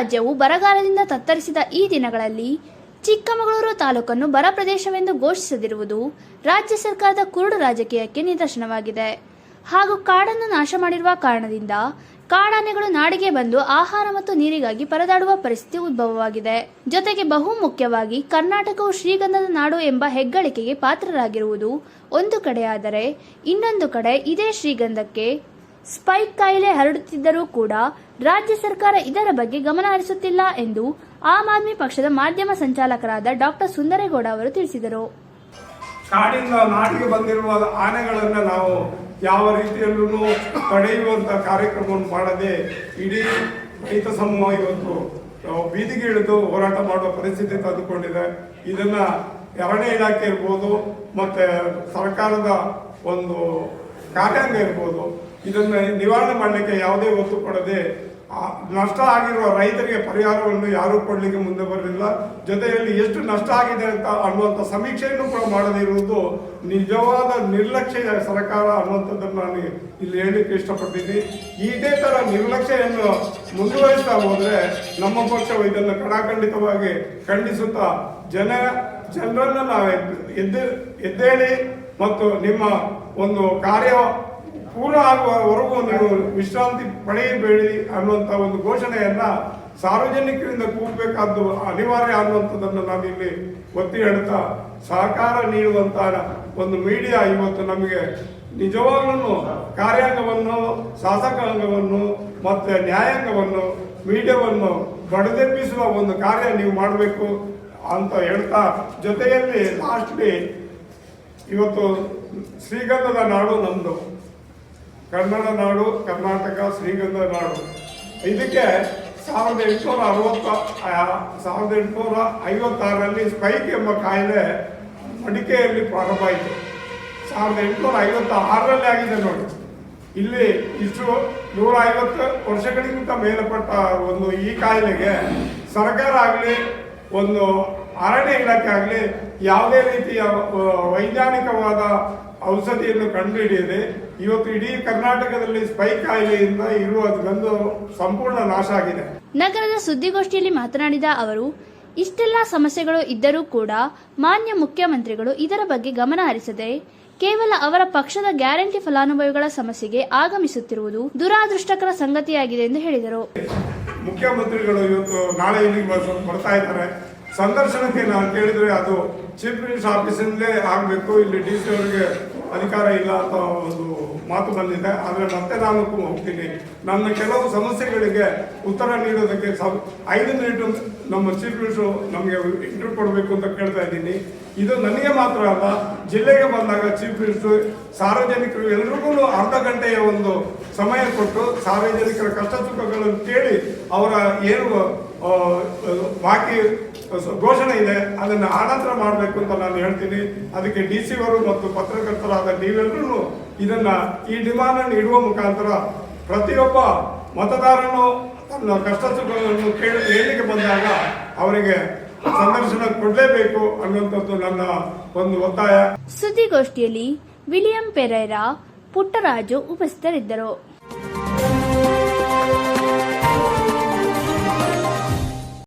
ರಾಜ್ಯವು ಬರಗಾಲದಿಂದ ತತ್ತರಿಸಿದ ಈ ದಿನಗಳಲ್ಲಿ ಚಿಕ್ಕಮಗಳೂರು ತಾಲೂಕನ್ನು ಬರ ಪ್ರದೇಶವೆಂದು ಘೋಷಿಸದಿರುವುದು ರಾಜ್ಯ ಸರ್ಕಾರದ ಕುರುಡು ರಾಜಕೀಯಕ್ಕೆ ನಿದರ್ಶನವಾಗಿದೆ. ಹಾಗೂ ಕಾಡನ್ನು ನಾಶ ಮಾಡಿರುವ ಕಾರಣದಿಂದ ಕಾಡಾನೆಗಳು ನಾಡಿಗೆ ಬಂದು ಆಹಾರ ಮತ್ತು ನೀರಿಗಾಗಿ ಪರದಾಡುವ ಪರಿಸ್ಥಿತಿ ಉದ್ಭವವಾಗಿದೆ. ಜೊತೆಗೆ ಬಹು ಮುಖ್ಯವಾಗಿ ಕರ್ನಾಟಕವು ಶ್ರೀಗಂಧದ ನಾಡು ಎಂಬ ಹೆಗ್ಗಳಿಕೆಗೆ ಪಾತ್ರರಾಗಿರುವುದು ಒಂದು ಕಡೆಯಾದರೆ ಇನ್ನೊಂದು ಕಡೆ ಇದೇ ಶ್ರೀಗಂಧಕ್ಕೆ ಸ್ಪೈಕ್ ಕಾಯಿಲೆ ಹರಡುತ್ತಿದ್ದರೂ ಕೂಡ ರಾಜ್ಯ ಸರ್ಕಾರ ಇದರ ಬಗ್ಗೆ ಗಮನ ಹರಿಸುತ್ತಿಲ್ಲ ಎಂದು ಆಮ್ ಆದ್ಮಿ ಪಕ್ಷದ ಮಾಧ್ಯಮ ಸಂಚಾಲಕರಾದ ಡಾಕ್ಟರ್ ಸುಂದರೇಗೌಡ ಅವರು ತಿಳಿಸಿದರು. ಕಾಡಿಂದ ನಾಡಿಗೆ ಬಂದಿರುವ ಆನೆಗಳನ್ನ ನಾವು ಯಾವ ರೀತಿಯಲ್ಲೂ ತಡೆಯುವಂತ ಕಾರ್ಯಕ್ರಮವನ್ನು ಮಾಡದೆ ಇಡೀ ರೈತ ಸಮೂಹ ಇವತ್ತು ಬೀದಿಗೆ ಇಳಿದು ಹೋರಾಟ ಮಾಡುವ ಪರಿಸ್ಥಿತಿ ತಂದುಕೊಂಡಿದೆ. ಇದನ್ನ ಎರಡನೇ ಇಲಾಖೆ ಇರ್ಬೋದು, ಮತ್ತೆ ಸರ್ಕಾರದ ಒಂದು ಕಾರ್ಯಾಂಗ ಇರ್ಬೋದು. ಇದನ್ನ ನಿವಾರಣೆ ಮಾಡಲಿಕ್ಕೆ ಯಾವುದೇ ಒತ್ತು ಕೊಡದೆ ನಷ್ಟ ಆಗಿರುವ ರೈತರಿಗೆ ಪರಿಹಾರವನ್ನು ಯಾರೂ ಕೊಡಲಿಕ್ಕೆ ಮುಂದೆ ಬರಲಿಲ್ಲ. ಜೊತೆಯಲ್ಲಿ ಎಷ್ಟು ನಷ್ಟ ಆಗಿದೆ ಅಂತ ಅನ್ನುವಂಥ ಸಮೀಕ್ಷೆಯನ್ನು ಕೂಡ ಮಾಡದೇ ಇರುವುದು ನಿಜವಾದ ನಿರ್ಲಕ್ಷ್ಯ ಸರ್ಕಾರ ಅನ್ನುವಂಥದ್ದನ್ನು ನಾನು ಇಲ್ಲಿ ಹೇಳಲಿಕ್ಕೆ ಇಷ್ಟಪಡ್ತೀನಿ. ಇದೇ ತರ ನಿರ್ಲಕ್ಷ್ಯವನ್ನು ಮುಂದುವರಿಸ್ತಾ ಹೋದರೆ ನಮ್ಮ ಪಕ್ಷವು ಇದನ್ನು ಕಡಾಖಂಡಿತವಾಗಿ ಖಂಡಿಸುತ್ತಾ ಜನ, ಜನರನ್ನು ನಾವು ಎದ್ದು, ಎದ್ದೇಳಿ ಮತ್ತು ನಿಮ್ಮ ಒಂದು ಕಾರ್ಯ ಪೂರ್ಣ ಆಗುವವರೆಗೂ ನೀವು ವಿಶ್ರಾಂತಿ ಪಡೆಯಬೇಡಿ ಅನ್ನುವಂಥ ಒಂದು ಘೋಷಣೆಯನ್ನ ಸಾರ್ವಜನಿಕರಿಂದ ಕೂಗಬೇಕಾದ್ದು ಅನಿವಾರ್ಯ ಅನ್ನುವಂಥದ್ದನ್ನು ನಾನು ಇಲ್ಲಿ ಒತ್ತಿ ಹೇಳ್ತಾ ಸಹಕಾರ ನೀಡುವಂಥ ಒಂದು ಮೀಡಿಯಾ ಇವತ್ತು ನಮಗೆ ನಿಜವಾಗ್ಲೂ ಕಾರ್ಯಾಂಗವನ್ನು, ಶಾಸಕಾಂಗವನ್ನು ಮತ್ತೆ ನ್ಯಾಯಾಂಗವನ್ನು, ಮೀಡಿಯಾವನ್ನು ಬಡದೆಬ್ಬಿಸುವ ಒಂದು ಕಾರ್ಯ ನೀವು ಮಾಡಬೇಕು ಅಂತ ಹೇಳ್ತಾ ಜೊತೆಯಲ್ಲಿ ಲಾಸ್ಟ್ಲಿ ಇವತ್ತು ಶ್ರೀಗಂಧದ ನಾಡು ನಮ್ದು. ಕನ್ನಡ ನಾಡು, ಕರ್ನಾಟಕ, ಶ್ರೀಗಂಧ ನಾಡು. ಇದಕ್ಕೆ ಸಾವಿರದ ಎಂಟುನೂರ ಅರವತ್ತ ಸಾವಿರದ ಎಂಟುನೂರ ಐವತ್ತಾರರಲ್ಲಿ ಸ್ಪೈಕ್ ಎಂಬ ಕಾಯಿಲೆ ಮಡಿಕೆಯಲ್ಲಿ ಪ್ರಾರಂಭ ಆಯಿತು. ಸಾವಿರದ ಎಂಟುನೂರ ಐವತ್ತ ಆರರಲ್ಲಿ ಆಗಿದೆ ನೋಡಿ. ಇಲ್ಲಿ ಇಷ್ಟು ನೂರ ಐವತ್ತು ವರ್ಷಗಳಿಗಿಂತ ಮೇಲ್ಪಟ್ಟ ಒಂದು ಈ ಕಾಯಿಲೆಗೆ ಸರ್ಕಾರ ಆಗಲಿ ಒಂದು ಅರಣ್ಯ ಇಲಾಖೆ ಆಗಲಿ ಯಾವುದೇ ರೀತಿಯ ವೈಜ್ಞಾನಿಕವಾದ ಔಷಧಿಯನ್ನು ಕಂಡುಹಿಡಿಯದೆ ಇವತ್ತು ಇಡೀ ಕರ್ನಾಟಕದಲ್ಲಿ ಸ್ಪೈಕ್ ಕಾಯಿಲೆಯಿಂದ ಇರುವ ಗಂಧು ಸಂಪೂರ್ಣ ನಾಶ ಆಗಿದೆ. ನಗರದ ಸುದ್ದಿಗೋಷ್ಠಿಯಲ್ಲಿ ಮಾತನಾಡಿದ ಅವರು ಇಷ್ಟೆಲ್ಲ ಸಮಸ್ಯೆಗಳು ಇದ್ದರೂ ಕೂಡ ಮಾನ್ಯ ಮುಖ್ಯಮಂತ್ರಿಗಳು ಇದರ ಬಗ್ಗೆ ಗಮನ ಹರಿಸದೆ ಕೇವಲ ಅವರ ಪಕ್ಷದ ಗ್ಯಾರಂಟಿ ಫಲಾನುಭವಿಗಳ ಸಮಸ್ಯೆಗೆ ಆಗಮಿಸುತ್ತಿರುವುದು ದುರಾದೃಷ್ಟಕರ ಸಂಗತಿಯಾಗಿದೆ ಎಂದು ಹೇಳಿದರು. ಮುಖ್ಯಮಂತ್ರಿಗಳು ಇವತ್ತು ನಾಳೆ ಬರ್ತಾ ಇದ್ದಾರೆ. ಸಂದರ್ಶನಕ್ಕೆ ನಾನು ಕೇಳಿದ್ರೆ ಅದು ಚೀಫ್ ಮಿನಿಸ್ಟರ್ ಆಫೀಸಿಂದಲೇ ಆಗಬೇಕು, ಇಲ್ಲಿ ಡಿ ಸಿ ಅವರಿಗೆ ಅಧಿಕಾರ ಇಲ್ಲ ಅಂತ ಒಂದು ಮಾತು ಬಂದಿದೆ. ಆದರೆ ಮತ್ತೆ ನಾನು ಹೋಗ್ತೀನಿ. ನನ್ನ ಕೆಲವು ಸಮಸ್ಯೆಗಳಿಗೆ ಉತ್ತರ ನೀಡೋದಕ್ಕೆ ಸಬ್ ಐದು ಮಿನಿಟ್ ನಮ್ಮ ಚೀಫ್ ಮಿನಿಸ್ಟರ್ ನಮಗೆ ಇಂಟರ್ವ್ಯೂ ಕೊಡಬೇಕು ಅಂತ ಕೇಳ್ತಾ ಇದ್ದೀನಿ. ಇದು ನನಗೆ ಮಾತ್ರ ಅಲ್ಲ, ಜಿಲ್ಲೆಗೆ ಬಂದಾಗ ಚೀಫ್ ಮಿನಿಸ್ಟರ್ ಸಾರ್ವಜನಿಕರು ಎಲ್ರಿಗೂ ಅರ್ಧ ಗಂಟೆಯ ಒಂದು ಸಮಯ ಕೊಟ್ಟು ಸಾರ್ವಜನಿಕರ ಕಷ್ಟ ಸುಖಗಳನ್ನು ಕೇಳಿ ಅವರ ಏನು ಬಾಕಿ ಘೋಷಣೆ ಇದೆ, ಅದನ್ನು ಆನಂತರ ಮಾಡಬೇಕು ಅಂತ ನಾನು ಹೇಳ್ತೀನಿ. ಅದಕ್ಕೆ ಡಿ ಸಿ ಅವರು ಮತ್ತು ಪತ್ರಕರ್ತರಾದ ನೀವೆಲ್ಲರೂ ಇದನ್ನ ಈ ಡಿಮಾಂಡ್ ಅನ್ನು ಇಡುವ ಮುಖಾಂತರ ಪ್ರತಿಯೊಬ್ಬ ಮತದಾರನು ತನ್ನ ಕಷ್ಟ ಸುಖಗಳನ್ನು ಕೇಳಿ ಹೇಳಿಕೆ ಬಂದಾಗ ಅವರಿಗೆ ಸಂದರ್ಶನ ಕೊಡಲೇಬೇಕು ಅನ್ನುವಂಥದ್ದು ನನ್ನ ಒಂದು ಒತ್ತಾಯ. ಸುದ್ದಿಗೋಷ್ಠಿಯಲ್ಲಿ ವಿಲಿಯಂ ಪೆರೇರಾ ಪುಟ್ಟರಾಜು ಉಪಸ್ಥಿತರಿದ್ದರು.